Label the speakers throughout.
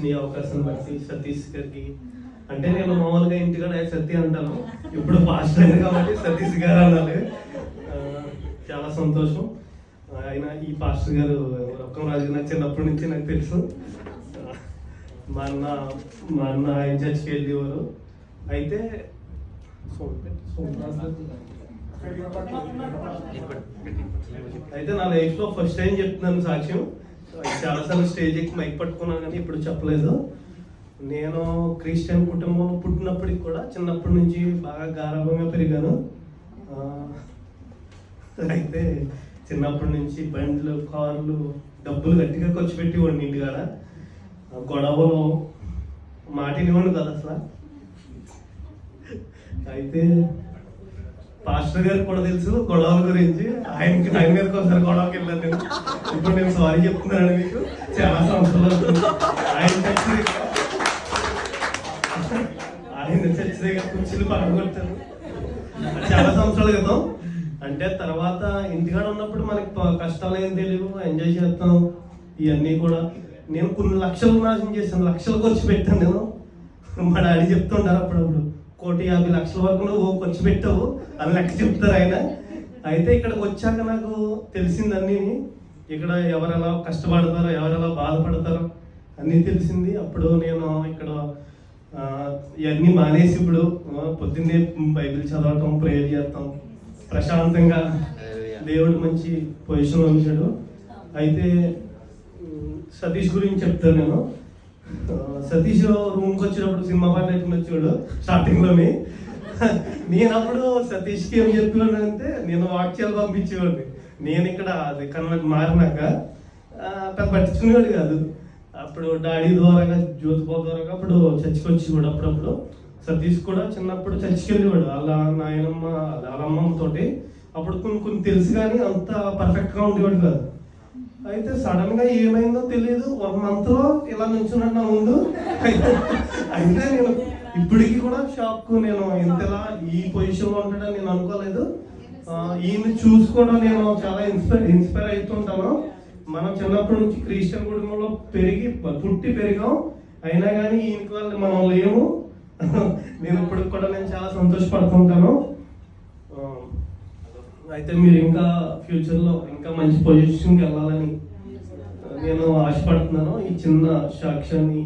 Speaker 1: ఇచ్చిన అవకాశం బట్టి సతీష్ గారికి. అంటే నేను మామూలుగా ఇంటికాడ సతీ అంటాను. ఇప్పుడు ఫాస్ట్ అయింది కాబట్టి సతీష్ గారు అనాలి చాలా సంతోషం. ఆయన ఈ పాస్టర్ గారు రొక్కం రాజు నాకు చిన్నప్పటి నుంచి నాకు తెలుసు. మా అన్న మా అన్న ఆయన చర్చికి వెళ్ళేవారు. అయితే అయితే నా లైఫ్లో ఫస్ట్ టైం చెప్తున్నాను సాక్ష్యం. చాలాసార్లు స్టేజ్ ఎక్కి మైక్ పట్టుకున్నాను కానీ ఇప్పుడు చెప్పలేదు. నేను క్రిస్టియన్ కుటుంబం పుట్టినప్పటికి కూడా చిన్నప్పటి నుంచి బాగా గారాభంగా పెరిగాను. అయితే చిన్నప్పటి నుంచి బండ్లు కార్లు డబ్బులు గట్టిగా ఖర్చు పెట్టేవాడిని ఇంటికాడ గొడవలు మాటినివ్వండి కదా అసలు. అయితే పాస్టర్ గారికి కూడా తెలుసు గొడవల గురించి. ఆయనకి ఆయన గారికి ఒకసారి గొడవకి వెళ్ళాను నేను. ఇప్పుడు నేను సారీ చెప్తున్నాను మీకు. చాలా సంవత్సరాలు ఆయన చచ్చి ఆయన చచ్చి దగ్గర కుర్చీలు చాలా సంవత్సరాల క్రితం. అంటే తర్వాత ఇంటికాడ ఉన్నప్పుడు మనకి కష్టాలు ఏం తెలియవు. ఎంజాయ్ చేస్తాం. ఇవన్నీ కూడా. నేను కొన్ని లక్షలు నాశనం చేశాను. లక్షలు ఖర్చు పెట్టాను నేను. మా డాడీ చెప్తుంటారు అప్పుడప్పుడు. కోటి యాభై లక్షల వరకు నువ్వు ఖర్చు పెట్టావు అని లెక్క చెప్తారు ఆయన. అయితే ఇక్కడికి వచ్చాక నాకు తెలిసిందన్నీ. ఇక్కడ ఎవరెలా కష్టపడతారో ఎవరెలా బాధపడతారో అన్నీ తెలిసింది. అప్పుడు నేను ఇక్కడ ఇవన్నీ మానేసి ఇప్పుడు పొద్దున్నే బైబిల్ చదవటం ప్రేయర్ చేస్తాం. ప్రశాంతంగా దేవుడు మంచి పొజిషన్లో ఉంచాడు. అయితే సతీష్ గురించి చెప్తాను నేను. సతీష్ రూమ్కి వచ్చినప్పుడు సినిమా పాట ఎట్టుకుని చూడు స్టార్టింగ్ నేను అప్పుడు సతీష్కి ఏం చెప్పేవాడు అంటే నేను వాక్యాలు పంపించేవాడిని. నేను ఇక్కడ అది కన్నడ మారినాక ఆ, పెద్ద పట్టించుకునేవాడు కాదు. అప్పుడు డాడీ ద్వారా జ్యోతిపో ద్వారా అప్పుడు చర్చికి వచ్చేవాడు అప్పుడప్పుడు. సతీష్ కూడా చిన్నప్పుడు చర్చికి వెళ్ళేవాడు. అలా నాయనమ్మ అలా అమ్మమ్మతోటి అప్పుడు కొన్ని కొన్ని తెలుసు కానీ అంత పర్ఫెక్ట్గా ఉండేవాడు కాదు. అయితే సడన్గా ఏమైందో తెలియదు వన్ మంత్లో ఇలా నుంచున్నాడు నా ముందు అయితే నేను ఇప్పటికి కూడా షాక్ నేను ఇంతలా ఈ పొజిషన్లో ఉంటాడని నేను అనుకోలేదు. ఈయన చూసుకోవడం నేను చాలా ఇన్స్పైర్ ఇన్స్పైర్ అవుతుంటాను మనం చిన్నప్పటి నుంచి క్రిస్టియన్ కుటుంబంలో పెరిగి పుట్టి పెరిగాం. అయినా కానీ ఈయనకి వాళ్ళు మనం లేము నేను ఇప్పటికి కూడా నేను చాలా సంతోషపడుతుంటాను. అయితే మీరు ఇంకా ఫ్యూచర్లో ఇంకా మంచి పొజిషన్కి వెళ్ళాలని నేను ఆశపడుతున్నాను. ఈ చిన్న సాక్ష్యాన్ని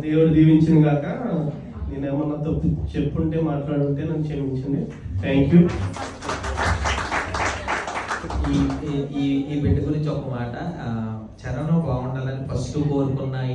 Speaker 1: దేవుడు దీవించిన కాక నేను ఏమన్నా తప్పు చెప్పుంటే మాట్లాడుంటే నన్ను క్షమించండి. థ్యాంక్ యూ
Speaker 2: ఈ ఈ- ఈ బిడ్డ గురించి ఒక మాట చరణం బాగుండాలని ఫస్ట్ కోరుకున్న